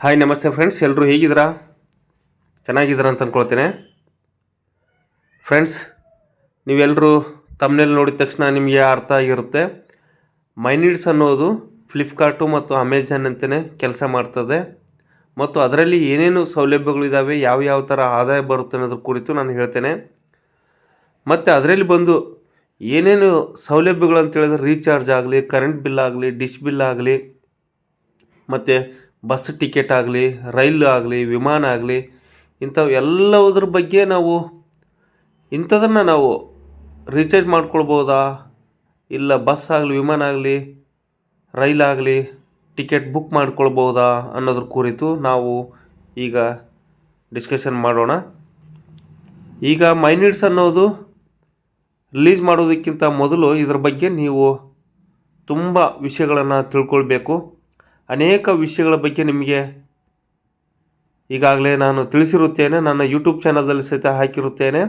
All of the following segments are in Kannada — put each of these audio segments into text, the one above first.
ಹಾಯ್ ನಮಸ್ತೆ ಫ್ರೆಂಡ್ಸ್ ಎಲ್ಲರೂ ಹೇಗಿದ್ದೀರಾ? ಚೆನ್ನಾಗಿದ್ದೀರಾ ಅಂತ ಅಂದ್ಕೊಳ್ತೇನೆ ಫ್ರೆಂಡ್ಸ್ ನೀವೆಲ್ಲರೂ ತಮ್ಮನೇಲಿ ನೋಡಿದ ತಕ್ಷಣ ನಿಮಗೆ ಅರ್ಥ ಆಗಿರುತ್ತೆ. ಮೈನೀಡ್ಸ್ ಅನ್ನೋದು ಫ್ಲಿಪ್ಕಾರ್ಟು ಮತ್ತು ಅಮೆಝಾನ್ ಅಂತಲೇ ಕೆಲಸ ಮಾಡ್ತದೆ. ಮತ್ತು ಅದರಲ್ಲಿ ಏನೇನು ಸೌಲಭ್ಯಗಳಿದ್ದಾವೆ ಯಾವ ಯಾವ ಥರ ಆದಾಯ ಬರುತ್ತೆ ಅನ್ನೋದ್ರ ಕುರಿತು ನಾನು ಹೇಳ್ತೇನೆ. ಮತ್ತು ಅದರಲ್ಲಿ ಬಂದು ಏನೇನು ಸೌಲಭ್ಯಗಳು ಅಂತೇಳಿದ್ರೆ ರೀಚಾರ್ಜ್ ಆಗಲಿ ಕರೆಂಟ್ ಬಿಲ್ ಆಗಲಿ ಡಿಶ್ ಬಿಲ್ ಆಗಲಿ, ಮತ್ತು ಬಸ್ ಟಿಕೆಟ್ ಆಗಲಿ, ರೈಲ್ ಆಗಲಿ, ವಿಮಾನ ಆಗಲಿ, ಇಂಥವು ಎಲ್ಲವುದ್ರ ಬಗ್ಗೆ ನಾವು, ಇಂಥದನ್ನು ನಾವು ರೀಚಾರ್ಜ್ ಮಾಡ್ಕೊಳ್ಬೋದಾ? ಇಲ್ಲ ಬಸ್ ಆಗಲಿ, ವಿಮಾನ ಆಗಲಿ ರೈಲಾಗಲಿ ಟಿಕೆಟ್ ಬುಕ್ ಮಾಡ್ಕೊಳ್ಬೋದಾ ಅನ್ನೋದ್ರ ಕುರಿತು ನಾವು ಈಗ ಡಿಸ್ಕಷನ್ ಮಾಡೋಣ. ಈಗ ಮೈನಿಟ್ಸ್ ಅನ್ನೋದು ರಿಲೀಸ್ ಮಾಡೋದಕ್ಕಿಂತ ಮೊದಲು ಇದ್ರ ಬಗ್ಗೆ ನೀವು ತುಂಬ ವಿಷಯಗಳನ್ನು ತಿಳ್ಕೊಳ್ಬೇಕು. ಅನೇಕ ವಿಷಯಗಳ ಬಗ್ಗೆ ನಿಮಗೆ ಈಗಾಗಲೇ ನಾನು ತಿಳಿಸಿರುತ್ತೇನೆ, ನನ್ನ ಯೂಟ್ಯೂಬ್ ಚಾನಲ್ದಲ್ಲಿ ಸಹಿತ ಹಾಕಿರುತ್ತೇನೆ.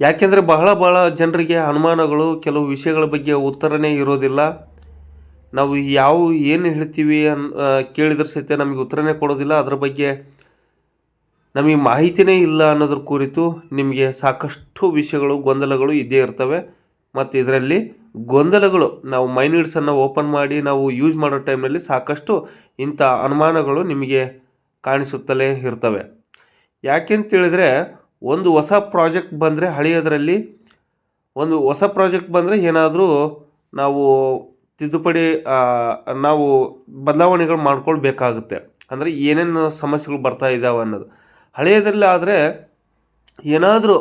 ಯಾಕೆಂದರೆ ಬಹಳ ಬಹಳ ಜನರಿಗೆ ಅನುಮಾನಗಳು, ಕೆಲವು ವಿಷಯಗಳ ಬಗ್ಗೆ ಉತ್ತರನೇ ಇರೋದಿಲ್ಲ. ನಾವು ಯಾವ ಏನು ಹೇಳ್ತೀವಿ ಅನ್ ಕೇಳಿದ್ರೆ ಸಹಿತ ನಮಗೆ ಉತ್ತರನೇ ಕೊಡೋದಿಲ್ಲ. ಅದರ ಬಗ್ಗೆ ನಮಗೆ ಮಾಹಿತಿನೇ ಇಲ್ಲ ಅನ್ನೋದ್ರ ಕುರಿತು ನಿಮಗೆ ಸಾಕಷ್ಟು ವಿಷಯಗಳು, ಗೊಂದಲಗಳು ಇದ್ದೇ ಇರ್ತವೆ. ಮತ್ತು ಇದರಲ್ಲಿ ಗೊಂದಲಗಳು, ನಾವು ಮೈನೀಡ್ಸನ್ನು ಓಪನ್ ಮಾಡಿ, ನಾವು ಯೂಸ್ ಮಾಡೋ ಟೈಮ್ನಲ್ಲಿ ಸಾಕಷ್ಟು ಇಂಥ ಅನುಮಾನಗಳು ನಿಮಗೆ ಕಾಣಿಸುತ್ತಲೇ ಇರ್ತವೆ. ಯಾಕೆಂತೇಳಿದರೆ ಒಂದು ಹೊಸ ಪ್ರಾಜೆಕ್ಟ್ ಬಂದರೆ ಹಳೆಯದರಲ್ಲಿ, ಒಂದು ಹೊಸ ಪ್ರಾಜೆಕ್ಟ್ ಬಂದರೆ ಏನಾದರೂ ನಾವು ತಿದ್ದುಪಡಿ ನಾವು ಬದಲಾವಣೆಗಳು ಮಾಡ್ಕೊಳ್ಬೇಕಾಗುತ್ತೆ. ಅಂದರೆ ಏನೇನು ಸಮಸ್ಯೆಗಳು ಬರ್ತಾ ಇದ್ದಾವೆ ಅನ್ನೋದು. ಹಳೆಯದರಲ್ಲಿ ಆದರೆ ಏನಾದರೂ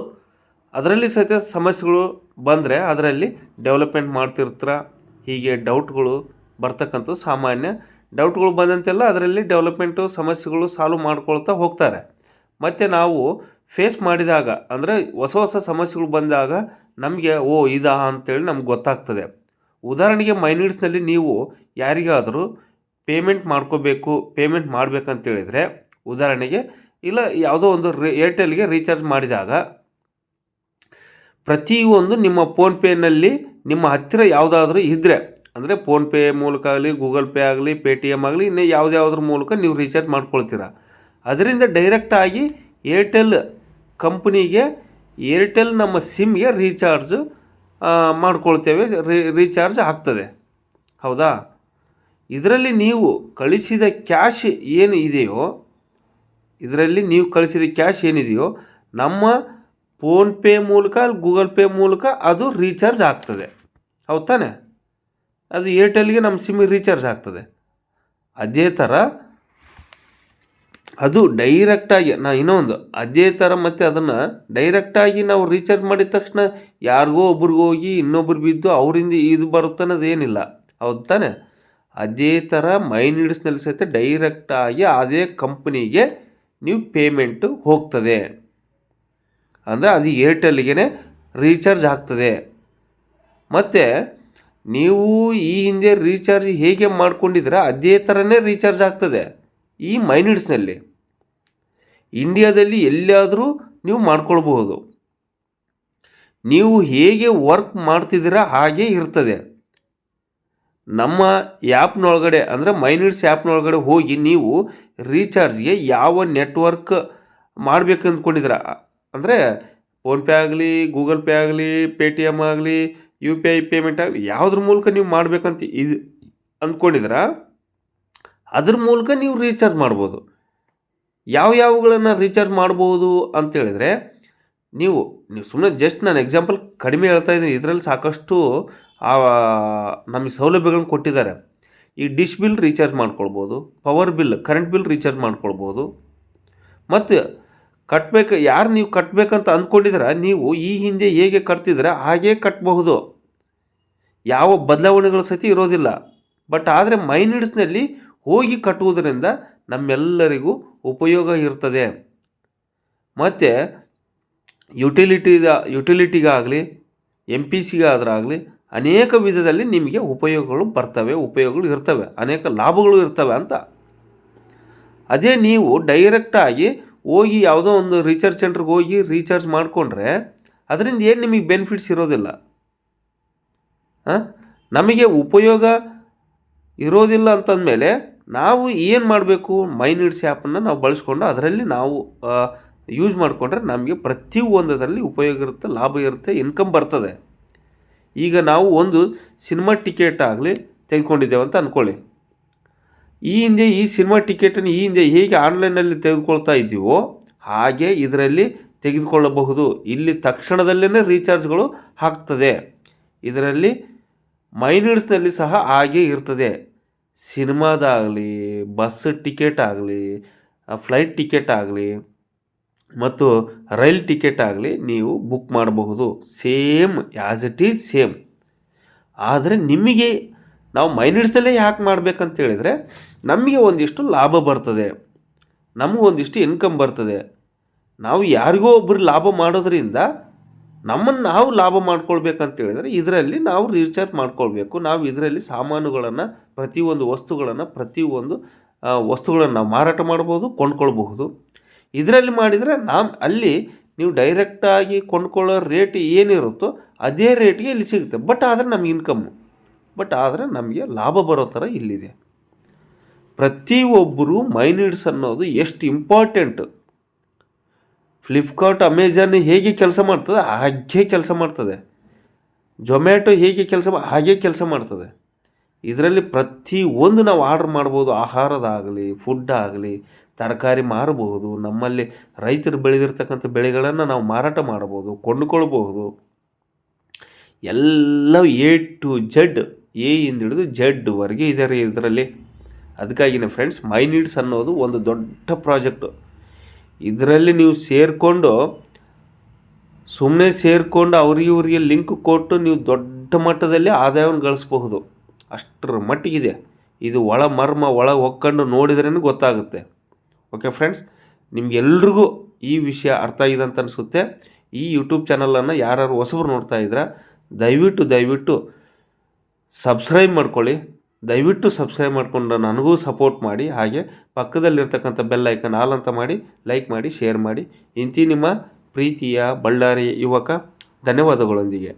ಅದರಲ್ಲಿ ಸಹಿತ ಸಮಸ್ಯೆಗಳು ಬಂದರೆ ಅದರಲ್ಲಿ ಡೆವಲಪ್ಮೆಂಟ್ ಮಾಡ್ತಿರ್ತಾರ? ಹೀಗೆ ಡೌಟ್ಗಳು ಬರ್ತಕ್ಕಂಥ ಸಾಮಾನ್ಯ ಡೌಟ್ಗಳು ಬಂದಂತೆಲ್ಲ ಅದರಲ್ಲಿ ಡೆವಲಪ್ಮೆಂಟು ಸಮಸ್ಯೆಗಳು ಸಾಲ್ವ್ ಮಾಡ್ಕೊಳ್ತಾ ಹೋಗ್ತಾರೆ. ಮತ್ತು ನಾವು ಫೇಸ್ ಮಾಡಿದಾಗ, ಅಂದರೆ ಹೊಸ ಹೊಸ ಸಮಸ್ಯೆಗಳು ಬಂದಾಗ ನಮಗೆ, ಓ, ಇದಾ ಅಂತೇಳಿ ನಮ್ಗೆ ಗೊತ್ತಾಗ್ತದೆ. ಉದಾಹರಣೆಗೆ ಮೈನಿಡ್ಸ್ನಲ್ಲಿ ನೀವು ಯಾರಿಗಾದರೂ ಪೇಮೆಂಟ್ ಮಾಡ್ಕೋಬೇಕು, ಪೇಮೆಂಟ್ ಮಾಡಬೇಕಂತೇಳಿದರೆ, ಉದಾಹರಣೆಗೆ ಇಲ್ಲ ಯಾವುದೋ ಒಂದು ರೇ, ಏರ್ಟೆಲ್ಗೆ ರೀಚಾರ್ಜ್ ಮಾಡಿದಾಗ ಪ್ರತಿಯೊಂದು ನಿಮ್ಮ ಫೋನ್ಪೇನಲ್ಲಿ ನಿಮ್ಮ ಹತ್ತಿರ ಯಾವುದಾದ್ರೂ ಇದ್ದರೆ ಅಂದರೆ ಫೋನ್ಪೇ ಮೂಲಕ ಆಗಲಿ, ಗೂಗಲ್ ಪೇ ಆಗಲಿ ಪೇ ಟಿ ಎಂ ಆಗಲಿ, ಇನ್ನು ಯಾವುದ್ಯಾವ್ದ್ರ ಮೂಲಕ ನೀವು ರೀಚಾರ್ಜ್ ಮಾಡ್ಕೊಳ್ತೀರ. ಅದರಿಂದ ಡೈರೆಕ್ಟಾಗಿ ಏರ್ಟೆಲ್ ಕಂಪ್ನಿಗೆ ಏರ್ಟೆಲ್ ನಮ್ಮ ಸಿಮ್ಗೆ ರೀಚಾರ್ಜ್ ಮಾಡ್ಕೊಳ್ತೇವೆ. ರೀಚಾರ್ಜ್ ಆಗ್ತದೆ. ಹೌದಾ? ಇದರಲ್ಲಿ ನೀವು ಕಳಿಸಿದ ಕ್ಯಾಶ್ ಏನು ಇದೆಯೋ, ಇದರಲ್ಲಿ ನೀವು ಕಳಿಸಿದ ಕ್ಯಾಶ್ ಏನಿದೆಯೋ, ನಮ್ಮ ಫೋನ್ಪೇ ಮೂಲಕ ಗೂಗಲ್ ಪೇ ಮೂಲಕ ಅದು ರೀಚಾರ್ಜ್ ಆಗ್ತದೆ. ಹೌದು ತಾನೆ? ಅದು ಏರ್ಟೆಲ್ಗೆ ನಮ್ಮ ಸಿಮ್ಮಿಗೆ ರೀಚಾರ್ಜ್ ಆಗ್ತದೆ. ಅದೇ ಥರ ಅದು ಡೈರೆಕ್ಟಾಗಿ ನಾ ಇನ್ನೊಂದು, ಅದೇ ಥರ ಮತ್ತು ಅದನ್ನು ಡೈರೆಕ್ಟಾಗಿ ನಾವು ರೀಚಾರ್ಜ್ ಮಾಡಿದ ತಕ್ಷಣ ಯಾರಿಗೋ ಒಬ್ರಿಗೆ ಹೋಗಿ ಇನ್ನೊಬ್ರು ಬಿದ್ದು ಅವರಿಂದ ಇದು ಬರುತ್ತೆ ಅನ್ನೋದೇನಿಲ್ಲ ಹೌದು ತಾನೆ? ಅದೇ ಥರ ಮೈನಿಡ್ಸ್ನಲ್ಲಿ ಸಹಿತ ಡೈರೆಕ್ಟಾಗಿ ಅದೇ ಕಂಪ್ನಿಗೆ ನೀವು ಪೇಮೆಂಟು ಹೋಗ್ತದೆ. ಅಂದರೆ ಅದು ಏರ್ಟೆಲ್ಗೆ ರೀಚಾರ್ಜ್ ಆಗ್ತದೆ. ಮತ್ತು ನೀವು ಈ ಹಿಂದೆ ರೀಚಾರ್ಜ್ ಹೇಗೆ ಮಾಡ್ಕೊಂಡಿದ್ರೆ ಅದೇ ಥರನೇ ರೀಚಾರ್ಜ್ ಆಗ್ತದೆ ಈ ಮೈನಿಟ್ಸ್ನಲ್ಲಿ ಇಂಡಿಯಾದಲ್ಲಿ ಎಲ್ಲಿಯಾದರೂ ನೀವು ಮಾಡ್ಕೊಳ್ಬಹುದು. ನೀವು ಹೇಗೆ ವರ್ಕ್ ಮಾಡ್ತಿದ್ದೀರಾ ಹಾಗೆ ಇರ್ತದೆ. ನಮ್ಮ ಆ್ಯಪ್ನೊಳಗಡೆ ಅಂದರೆ ಮೈನಿಟ್ಸ್ ಆ್ಯಪ್ನೊಳಗಡೆ ಹೋಗಿ ನೀವು ರೀಚಾರ್ಜ್ಗೆ ಯಾವ ನೆಟ್ವರ್ಕ್ ಮಾಡ್ಬೇಕು ಅಂದ್ಕೊಂಡಿದ್ದೀರ ಅಂದರೆ ಫೋನ್ಪೇ ಆಗಲಿ ಗೂಗಲ್ ಪೇ ಆಗಲಿ ಪೇಟಿಎಮ್ ಆಗಲಿ ಯು ಪಿ ಐ ಪೇಮೆಂಟ್ ಆಗಲಿ ಯಾವುದ್ರ ಮೂಲಕ ನೀವು ಮಾಡಬೇಕಂತ ಇದು ಅಂದ್ಕೊಂಡಿದ್ರೆ ಅದ್ರ ಮೂಲಕ ನೀವು ರೀಚಾರ್ಜ್ ಮಾಡ್ಬೋದು. ಯಾವ ಯಾವಗಳನ್ನು ರೀಚಾರ್ಜ್ ಮಾಡ್ಬೋದು ಅಂತ ಹೇಳಿದ್ರೆ ನೀವು ನೀವು ಸುಮ್ಮನೆ ಜಸ್ಟ್ ನಾನು ಎಕ್ಸಾಂಪಲ್ ಕಡಿಮೆ ಹೇಳ್ತಾ ಇದ್ದೀನಿ. ಇದರಲ್ಲಿ ಸಾಕಷ್ಟು ಆ, ನಮಗೆ ಸೌಲಭ್ಯಗಳನ್ನು ಕೊಟ್ಟಿದ್ದಾರೆ. ಈ ಡಿಶ್ ಬಿಲ್ ರೀಚಾರ್ಜ್ ಮಾಡ್ಕೊಳ್ಬೋದು power bill current bill recharge ಮಾಡ್ಕೊಳ್ಬೋದು ಮತ್ತು ಕಟ್ಟಬೇಕು ಯಾರು ನೀವು ಕಟ್ಟಬೇಕಂತ ಅಂದ್ಕೊಂಡಿದ್ರೆ ನೀವು ಈ ಹಿಂದೆ ಹೇಗೆ ಕಟ್ತಿದ್ರೆ, ಹಾಗೇ ಕಟ್ಟಬಹುದು ಯಾವ ಬದಲಾವಣೆಗಳು ಸತಿ ಇರೋದಿಲ್ಲ. ಬಟ್ ಆದರೆ ಮೈನಿಡ್ಸ್ನಲ್ಲಿ ಹೋಗಿ ಕಟ್ಟುವುದರಿಂದ ನಮ್ಮೆಲ್ಲರಿಗೂ ಉಪಯೋಗ ಇರ್ತದೆ. ಮತ್ತು ಯುಟಿಲಿಟಿದ, ಯುಟಿಲಿಟಿಗಾಗಲಿ ಎಂ ಪಿ ಸಿಗಾದ್ರಾಗಲಿ ಅನೇಕ ವಿಧದಲ್ಲಿ ನಿಮಗೆ ಉಪಯೋಗಗಳು ಬರ್ತವೆ, ಉಪಯೋಗಗಳು ಇರ್ತವೆ, ಅನೇಕ ಲಾಭಗಳು ಇರ್ತವೆ ಅಂತ. ಅದೇ ನೀವು ಡೈರೆಕ್ಟಾಗಿ ಹೋಗಿ ಯಾವುದೋ ಒಂದು ರೀಚಾರ್ಜ್ ಸೆಂಟ್ರಿಗೆ ಹೋಗಿ ರೀಚಾರ್ಜ್ ಮಾಡಿಕೊಂಡ್ರೆ ಅದರಿಂದ ಏನು ನಿಮಗೆ ಬೆನಿಫಿಟ್ಸ್ ಇರೋದಿಲ್ಲ? ಹಾಂ? ನಮಗೆ ಉಪಯೋಗ ಇರೋದಿಲ್ಲ ಅಂತಂದಮೇಲೆ ನಾವು ಏನು ಮಾಡಬೇಕು? ಮೈ ನೀಡ್ಸ್ ಆ್ಯಪನ್ನು ನಾವು ಬಳಸ್ಕೊಂಡು ಅದರಲ್ಲಿ ನಾವು ಯೂಸ್ ಮಾಡಿಕೊಂಡ್ರೆ ನಮಗೆ ಪ್ರತಿ ಒಂದರಲ್ಲಿ ಉಪಯೋಗ ಇರುತ್ತೆ, ಲಾಭ ಇರುತ್ತೆ ಇನ್ಕಮ್ ಬರ್ತದೆ. ಈಗ ನಾವು ಒಂದು ಸಿನಿಮಾ ಟಿಕೆಟ್ ಆಗಲಿ ತೆಗೆದುಕೊಂಡಿದ್ದೇವೆ ಅಂತ ಅಂದ್ಕೊಳ್ಳಿ ಈ ಹಿಂದೆ ಈ ಸಿನಿಮಾ ಟಿಕೆಟನ್ನು ಈ ಹಿಂದೆ ಹೇಗೆ ಆನ್ಲೈನಲ್ಲಿ ತೆಗೆದುಕೊಳ್ತಾ ಇದ್ದೀವೋ ಹಾಗೆ ಇದರಲ್ಲಿ ತೆಗೆದುಕೊಳ್ಳಬಹುದು. ಇಲ್ಲಿ ತಕ್ಷಣದಲ್ಲೇ ರೀಚಾರ್ಜ್ಗಳು ಆಗ್ತದೆ ಇದರಲ್ಲಿ ಮೈನಿಡ್ಸ್ನಲ್ಲಿ ಸಹ ಹಾಗೆ ಇರ್ತದೆ. ಸಿನಿಮಾದಾಗಲಿ, ಬಸ್ ಟಿಕೆಟ್ ಆಗಲಿ ಫ್ಲೈಟ್ ಟಿಕೆಟ್ ಆಗಲಿ ಮತ್ತು ರೈಲ್ ಟಿಕೆಟ್ ಆಗಲಿ ನೀವು ಬುಕ್ ಮಾಡಬಹುದು. Same as it is same. ಆದರೆ ನಿಮಗೆ ನಾವು ಮೈನಿಡ್ಸಲ್ಲೇ ಯಾಕೆ ಮಾಡ್ಬೇಕಂತ ಹೇಳಿದರೆ, ನಮಗೆ ಒಂದಿಷ್ಟು ಲಾಭ ಬರ್ತದೆ. ನಮಗೊಂದಿಷ್ಟು ಇನ್ಕಮ್ ಬರ್ತದೆ. ನಾವು ಯಾರಿಗೋ ಒಬ್ಬರು ಲಾಭ ಮಾಡೋದ್ರಿಂದ ನಮ್ಮನ್ನು ನಾವು ಲಾಭ ಮಾಡ್ಕೊಳ್ಬೇಕಂತ ಹೇಳಿದರೆ, ಇದರಲ್ಲಿ ನಾವು ರೀಚಾರ್ಜ್ ಮಾಡ್ಕೊಳ್ಬೇಕು. ನಾವು ಇದರಲ್ಲಿ ಸಾಮಾನುಗಳನ್ನು, ಪ್ರತಿಯೊಂದು ವಸ್ತುಗಳನ್ನು ಪ್ರತಿಯೊಂದು ವಸ್ತುಗಳನ್ನು ನಾವು ಮಾರಾಟ ಮಾಡ್ಬೋದು, ಕೊಂಡ್ಕೊಳ್ಬಹುದು. ಇದರಲ್ಲಿ ಮಾಡಿದರೆ ನಾವು ಅಲ್ಲಿ ನೀವು ಡೈರೆಕ್ಟಾಗಿ ಕೊಂಡ್ಕೊಳ್ಳೋ ರೇಟ್ ಏನಿರುತ್ತೋ, ಅದೇ ರೇಟಿಗೆ ಇಲ್ಲಿ ಸಿಗುತ್ತೆ. ಬಟ್ ಆದರೆ ನಮ್ಗೆ ಇನ್ಕಮ್ಮು ಬಟ್ ಆದರೆ ನಮಗೆ ಲಾಭ ಬರೋ ಥರ ಇಲ್ಲಿದೆ. ಪ್ರತಿಯೊಬ್ಬರು ಮೈನಿಡ್ಸ್ ಅನ್ನೋದು ಎಷ್ಟು ಇಂಪಾರ್ಟೆಂಟ್. ಫ್ಲಿಪ್ಕಾರ್ಟ್ ಅಮೆಝಾನ್ ಹೇಗೆ ಕೆಲಸ ಮಾಡ್ತದೆ, ಹಾಗೆ ಕೆಲಸ ಮಾಡ್ತದೆ. ಜೊಮ್ಯಾಟೊ ಹೇಗೆ ಕೆಲಸ ಹಾಗೆ ಕೆಲಸ ಮಾಡ್ತದೆ. ಇದರಲ್ಲಿ ಪ್ರತಿ ಒಂದು ನಾವು ಆರ್ಡ್ರ್ ಮಾಡ್ಬೋದು, ಆಹಾರದಾಗಲಿ ಫುಡ್ ಆಗಲಿ, ತರಕಾರಿ ಮಾರಬಹುದು ನಮ್ಮಲ್ಲಿ ರೈತರು ಬೆಳೆದಿರ್ತಕ್ಕಂಥ ಬೆಳೆಗಳನ್ನು ನಾವು ಮಾರಾಟ ಮಾಡ್ಬೋದು, ಕೊಂಡುಕೊಳ್ಬಹುದು. ಎಲ್ಲ ಎ ಟು ಜೆಡ್ ಎ ಇಂದ ಹಿಡಿದು ಜೆಡ್ವರೆಗೆ ಇದ್ದಾರೆ ಇದರಲ್ಲಿ. ಅದಕ್ಕಾಗಿನೇ ಫ್ರೆಂಡ್ಸ್ ಮೈ ನೀಡ್ಸ್ ಅನ್ನೋದು ಒಂದು ದೊಡ್ಡ ಪ್ರಾಜೆಕ್ಟು ಇದರಲ್ಲಿ ನೀವು ಸೇರಿಕೊಂಡು ಸುಮ್ಮನೆ ಸೇರಿಕೊಂಡು ಅವ್ರಿಗೆ ಇವರಿಗೆ ಲಿಂಕ್ ಕೊಟ್ಟು ನೀವು ದೊಡ್ಡ ಮಟ್ಟದಲ್ಲಿ ಆದಾಯವನ್ನು ಗಳಿಸಬಹುದು. ಅಷ್ಟರ ಮಟ್ಟಿಗಿದೆ. ಇದು ಒಳ ಮರ್ಮ, ಒಳ ಹೊಕ್ಕೊಂಡು ನೋಡಿದ್ರೇ ಗೊತ್ತಾಗುತ್ತೆ. ಓಕೆ ಫ್ರೆಂಡ್ಸ್ ನಿಮಗೆಲ್ರಿಗೂ ಈ ವಿಷಯ ಅರ್ಥ ಆಗಿದೆ ಅಂತ ಅನಿಸುತ್ತೆ. ಈ ಯೂಟ್ಯೂಬ್ ಚಾನಲನ್ನು ಯಾರು ಹೊಸಬ್ರು ನೋಡ್ತಾ ಇದ್ರೆ, ದಯವಿಟ್ಟು ದಯವಿಟ್ಟು ಸಬ್ಸ್ಕ್ರೈಬ್ ಮಾಡ್ಕೊಳ್ಳಿ. ದಯವಿಟ್ಟು ಸಬ್ಸ್ಕ್ರೈಬ್ ಮಾಡಿಕೊಂಡು ನನಗೂ ಸಪೋರ್ಟ್ ಮಾಡಿ. ಹಾಗೆ ಪಕ್ಕದಲ್ಲಿರ್ತಕ್ಕಂಥ ಬೆಲ್ ಐಕನ್ ಆಲ್ ಅಂತ ಮಾಡಿ, ಲೈಕ್ ಮಾಡಿ, ಶೇರ್ ಮಾಡಿ. ಇಂತಿ ನಿಮ್ಮ ಪ್ರೀತಿಯ ಬಳ್ಳಾರಿ ಯುವಕ, ಧನ್ಯವಾದಗಳೊಂದಿಗೆ.